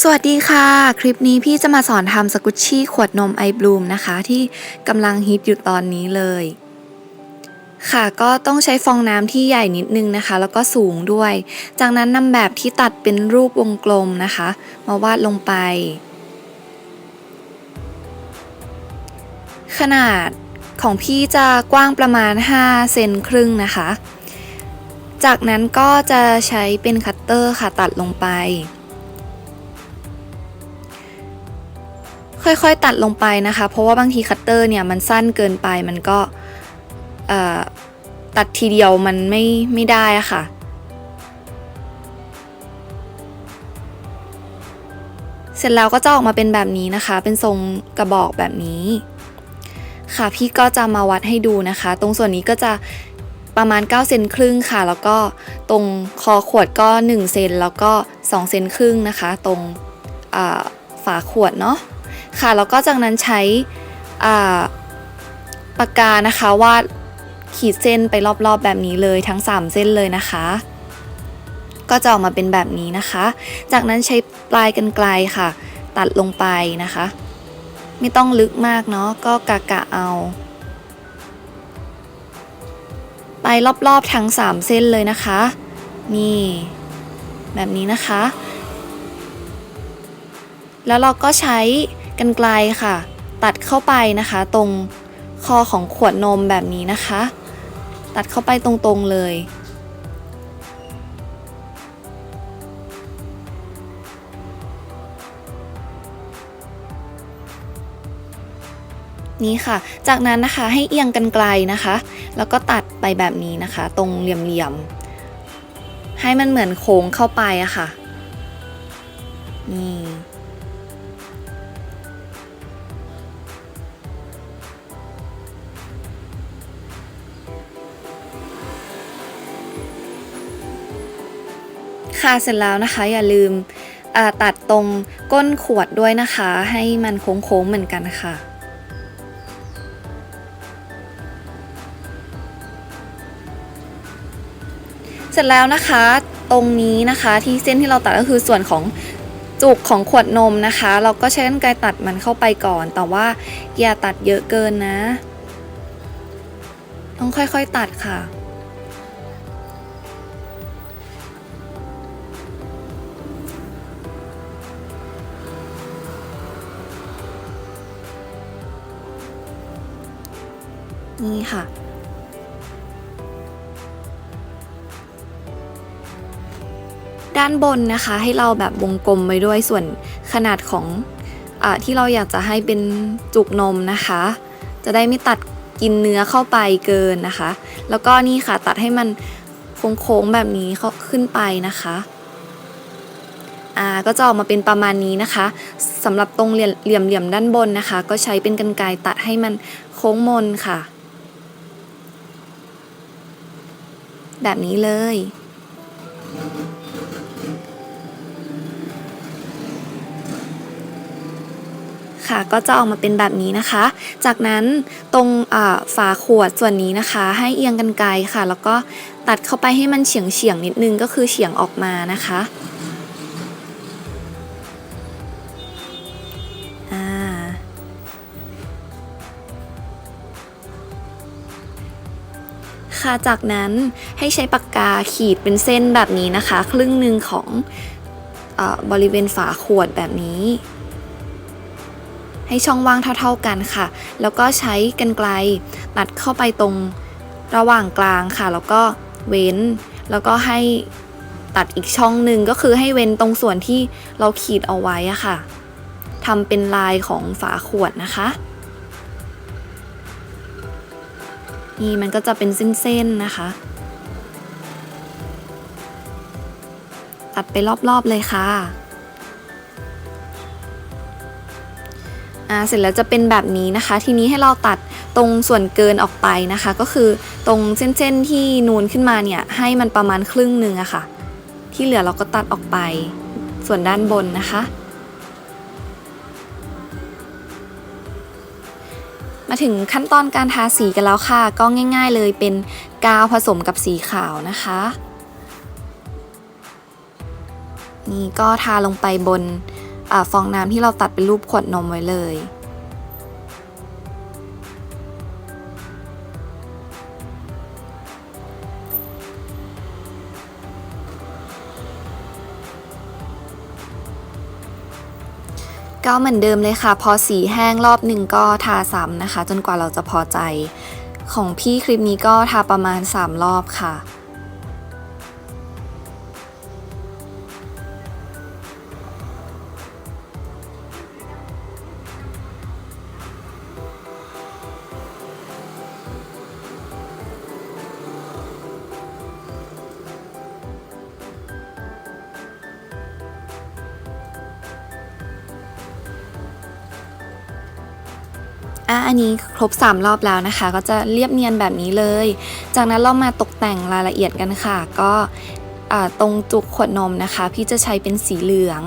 สวัสดีค่ะ คลิปนี้พี่จะมาสอนทำสกุชชี่ขวดนมไอบลูมนะคะ ที่กำลังฮิตอยู่ตอนนี้เลย ค่ะก็ต้องใช้ฟองน้ำที่ใหญ่นิดนึงนะคะ แล้วก็สูงด้วย จากนั้นนำแบบที่ตัดเป็นรูปวงกลมนะคะ มาวาดลงไป ขนาดของพี่จะกว้างประมาณ 5 เซนครึ่งนะคะ จากนั้นก็จะใช้เป็นคัตเตอร์ค่ะตัดลงไป ค่อยๆ ตัดลงไปนะคะ เพราะว่าบางทีคัตเตอร์เนี่ยมันสั้นเกินไปมันก็ตัดทีเดียวมันไม่ไม่ได้อะค่ะ เสร็จแล้วก็จะออกมาเป็นแบบนี้นะคะ เป็นทรงกระบอกแบบนี้ ค่ะพี่ก็จะมาวัดให้ดูนะคะ ตรงส่วนนี้ก็จะประมาณ9เซนครึ่งค่ะ แล้วก็ตรงคอขวดก็1เซนแล้วก็2เซนครึ่งนะคะ ตรงฝาขวดเนาะ ค่ะแล้วก็จากนั้นใช้ปากกานะคะวาดขีดเส้นไปรอบๆแบบนี้เลยทั้ง 3 เส้นเลยนะคะ ก็จะออกมาเป็นแบบนี้นะคะ จากนั้นใช้ปลายกันไกลค่ะ ตัดลงไปนะคะ ไม่ต้องลึกมากเนาะก็กะกะเอาไปรอบๆทั้ง 3 เส้นเลยนะคะ นี่ แบบนี้นะคะ แล้วเราก็ใช้ กันไกลค่ะ ตัดเข้าไปนะคะ ตรงคอของขวดนมแบบนี้นะคะ ตัดเข้าไปตรงๆเลยนี่ค่ะ จากนั้นนะคะให้เอียงกันไกลนะคะ แล้วก็ตัดไปแบบนี้นะคะ ตรงเหลี่ยมๆ ให้มันเหมือนโค้งเข้าไปอะค่ะ นี่ เสร็จแล้วนะคะ อย่าลืมตัดตรงก้นขวดด้วยนะคะ ให้มันโค้งๆเหมือนกันค่ะเสร็จแล้วนะคะตรงนี้นะคะที่เส้นที่เราตัดก็คือส่วนของจุกของขวดนมนะคะ เราก็ใช้กรรไกรตัดมันเข้าไปก่อน แต่ว่าอย่าตัดเยอะเกินนะ ต้องค่อยๆตัดค่ะ นี่ค่ะ ด้านบนนะคะให้เราแบบวงกลมไว้ด้วยส่วนขนาดของอที่เราอยากจะให้เป็นจุกนมนะคะ จะได้ไม่ตัดกินเนื้อเข้าไปเกินนะคะ แล้วก็นี่ค่ะตัดให้มันโค้งๆแบบนี้เขาขึ้นไปนะคะอ่าก็จะออกมาเป็นประมาณนี้นะคะสำหรับตรงเหลี่ยมเหลี่ยมเหลี่ยมด้านบนนะคะ ก็ใช้เป็นกรรไกรตัดให้มันโค้งมนค่ะ แบบนี้เลย ค่ะก็จะออกมาเป็นแบบนี้นะคะ จากนั้นตรงฝาขวดส่วนนี้นะคะ ให้เอียงกันไกลค่ะ แล้วก็ตัดเข้าไปให้มันเฉียงเฉียงนิดนึงก็คือเฉียงออกมานะคะ คะ จากนั้นให้ใช้ปากกาขีดเป็นเส้นแบบนี้นะคะ ครึ่งหนึ่งของออบริเวณฝาขวดแบบนี้ ให้ช่องว่างเท่า ๆกันค่ะ แล้วก็ใช้กันไกลตัดเข้าไปตรงระหว่างกลางค่ะ แล้วก็เว้น แล้วก็ให้ตัดอีกช่องหนึ่งก็คือให้เว้นตรงส่วนที่เราขีดเอาไว้อะค่ะทำเป็นลายของฝาขวดนะคะ นี่มันก็จะเป็นเส้นๆนะคะ ตัดไปรอบๆเลยค่ะอ่าเสร็จแล้วจะเป็นแบบนี้นะคะ ทีนี้ให้เราตัดตรงส่วนเกินออกไปนะคะ ก็คือตรงเส้นๆที่นูนขึ้นมาเนี่ย ให้มันประมาณครึ่งหนึ่งอะค่ะ ที่เหลือเราก็ตัดออกไปส่วนด้านบนนะคะ มาถึงขั้นตอนการทาสีกันแล้วค่ะ ก็ง่าย ๆ เลยเป็นกาวผสมกับสีขาวนะคะ นี่ก็ทาลงไปบนอฟองน้ำที่เราตัดเป็นรูปขวดนมไว้เลย ก็เหมือนเดิมเลยค่ะ พอสีแห้งรอบหนึ่งก็ทาซ้ำนะคะ จนกว่าเราจะพอใจ ของพี่คลิปนี้ก็ทาประมาณ 3 รอบค่ะ อันนี้ครบ 3 รอบแล้วนะคะ ก็จะเรียบเนียนแบบนี้เลย จากนั้นเรามาตกแต่งรายละเอียดกันค่ะ ก็ตรงจุกขวดนมนะคะ พี่จะใช้เป็นสีเหลือง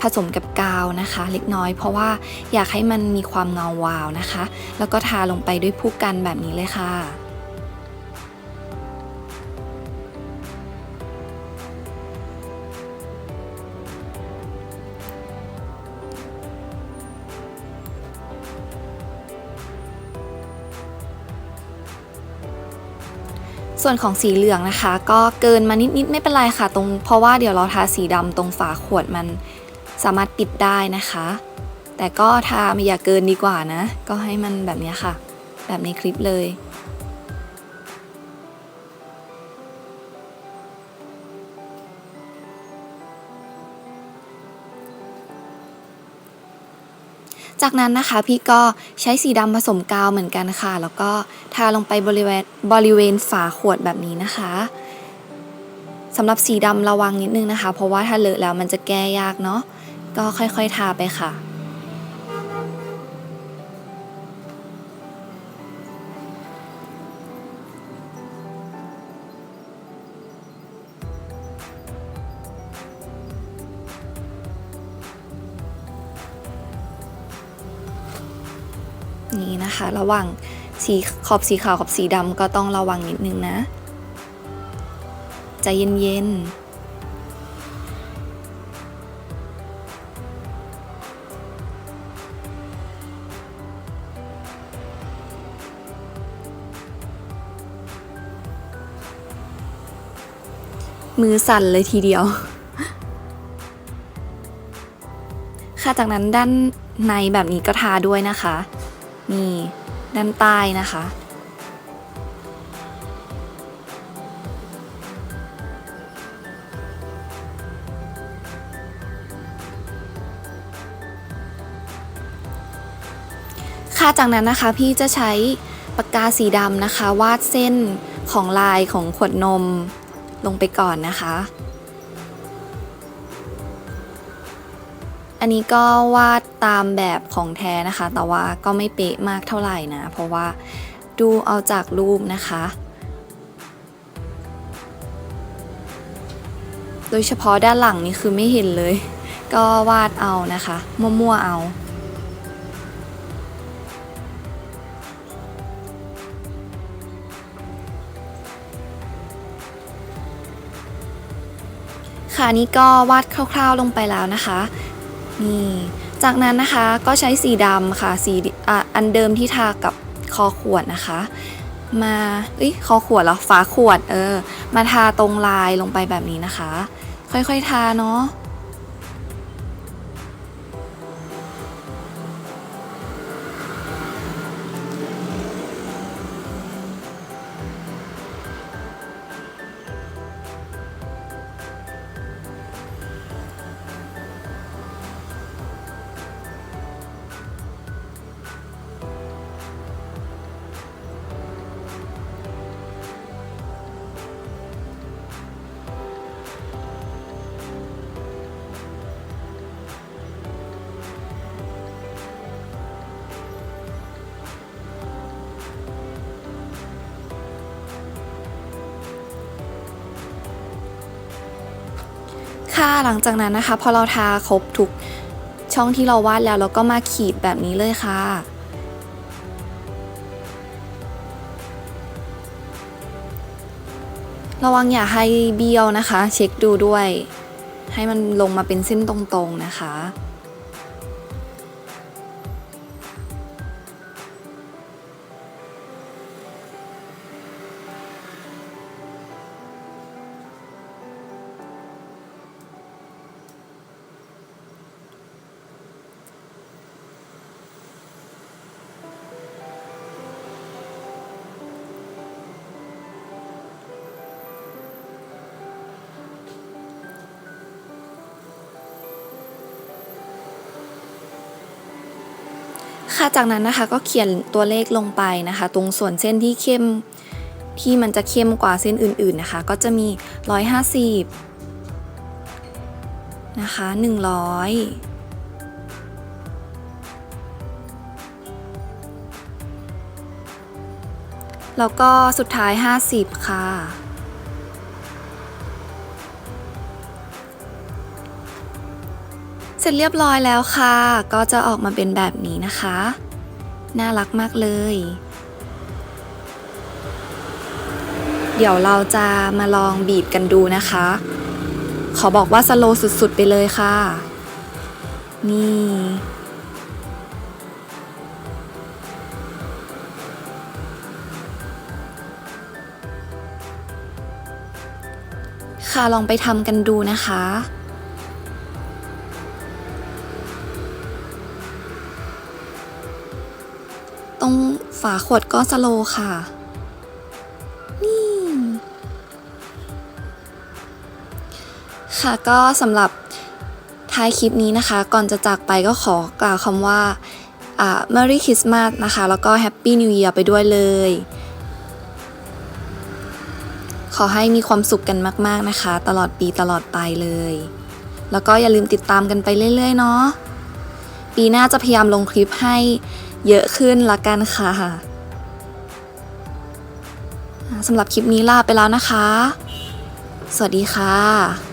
ผสมกับกาวนะคะ เล็กน้อย เพราะว่าอยากให้มันมีความเงาวาวนะคะ แล้วก็ทาลงไปด้วยผู้กันแบบนี้เลยค่ะ ส่วนของสีเหลืองนะคะ ก็เกินมานิดๆไม่เป็นไรค่ะตรงเพราะว่าเดี๋ยวเราทาสีดำตรงฝาขวดมันสามารถปิดได้นะคะ แต่ก็ทาไม่อย่าเกินดีกว่านะ ก็ให้มันแบบนี้ค่ะ แบบในคลิปเลย จากนั้นนะคะพี่ก็ใช้สีดำผสมกาวเหมือนกันค่ะ แล้วก็ทาลงไปบริเวณบริเวณฝาขวดแบบนี้นะคะสำหรับสีดำระวังนิดนึงนะคะ เพราะว่าถ้าเลอะแล้วมันจะแก้ยากเนาะก็ค่อยๆทาไปค่ะ นี่นะคะ ระหว่างสีขอบสีขาวกับสีดำก็ต้องระวังนิดนึงนะใจเย็นๆมือสั่นเลยทีเดียว ค่ะ จากนั้นด้านในแบบนี้ก็ทาด้วยนะคะ นี่ด้านใต้นะคะ ค่ะจากนั้นนะคะพี่จะใช้ปากกาสีดำนะคะ วาดเส้นของลายของขวดนมลงไปก่อนนะคะ อันนี้ก็วาดตามแบบของแท้นะคะ แต่ว่าก็ไม่เป๊ะมากเท่าไหร่นะ เพราะว่าดูเอาจากรูปนะคะ โดยเฉพาะด้านหลังนี่คือไม่เห็นเลย ก็วาดเอานะคะ มั่วๆเอาค่ะนี่ก็วาดคร่าวๆลงไปแล้วนะคะ นี่จากนั้นนะคะก็ใช้สีดำค่ะสีออันเดิมที่ทากับคอขวดนะคะ มาเอ้ยคอขวดเหรอฝาขวดเออมาทาตรงลายลงไปแบบนี้นะคะ ค่อยๆทาเนาะ หลังจากนั้นนะคะ พอเราทาครบทุกช่องที่เราวาดแล้วเราก็มาขีดแบบนี้เลยค่ะระวังอย่าให้เบี้ยวนะคะ เช็คดูด้วย ให้มันลงมาเป็นเส้นตรงๆนะคะ ค่ะจากนั้นนะคะก็เขียนตัวเลขลงไปนะคะ ตรงส่วนเส้นที่เข้มที่มันจะเข้มกว่าเส้นอื่นๆนะคะ ก็จะมี 150 นะคะ 100แล้วก็สุดท้าย 50 ค่ะ ร็จเรียบร้อยแล้วค่ะ ก็จะออกมาเป็นแบบนี้นะคะ น่ารักมากเลย เดี๋ยวเราจะมาลองบีบกันดูนะคะ ขอบอกว่าสโลสุดๆไปเลยค่ะ นี่ค่ะลองไปทำกันดูนะคะ ฝาขวดก็สโลค่ะ นี่ ค่ะก็สำหรับท้ายคลิปนี้นะคะ ก่อนจะจากไปก็ขอกล่าวคำว่าอ่า Merry Christmas นะคะ แล้วก็ Happy New Year ไปด้วยเลย ขอให้มีความสุขกันมาก ๆ นะคะ ตลอดปีตลอดไปเลย แล้วก็อย่าลืมติดตามกันไปเรื่อย ๆ เนาะ ปีหน้าจะพยายามลงคลิปให้ เยอะขึ้นละกันค่ะสำหรับคลิปนี้ลาไปแล้วนะคะ สวัสดีค่ะ